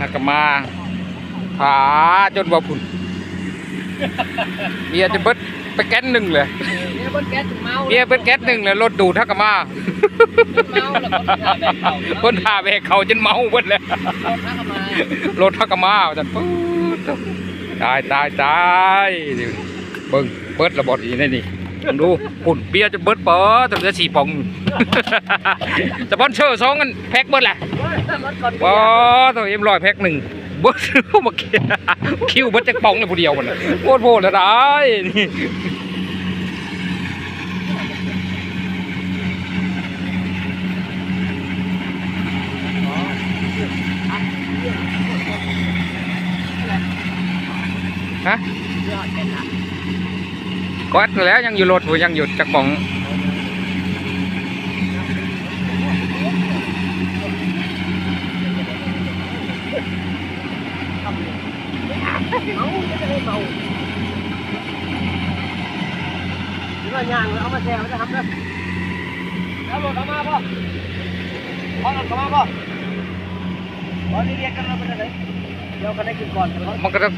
ฮักกะมาผาจนว่าพุ่นเบียร์จะเบิดไปแก๊สหนึ่งเลยเนี่ยบนแก๊สถึงเมาเบียร์เบิดแก๊สหนึ่งเลยรถดูดฮักกะมาเมาแล้วก็ขาแบบเขาคนพาไปเขาจนเมาเบิดเลยรถทักมารถฮักกะมาจันปุ๊ดตายตายตายเบิ่งเบิดระบดอีนี่นี่ลอง ดูปุ่นเบียร์จะเบิดปิดแต่เหลือสี่ปองสปอนเซอร์สองกันแพ็คเบิดแหละรถก่อนว้าตัวเอ็มร้อยแพ็คหนึ่งเบิดมาเคียคิวเบิดจักปองเลยผู้เดียวมันน่ะโคตรโพดแล้วได้นี่ฮะ ก็อัดแล้วยังอยู่รถอยู่ยังหยุดจักปองเมาจะได้เมาหรือว่าย่างเอามาแช่มันจะทำเลยแล้วรถเอามาป่ะเอารถเอามาป่ะตอนนี้เรียกกันเราเป็นอะไรเดี๋ยวกันได้กินก่อนมันก็ต้อง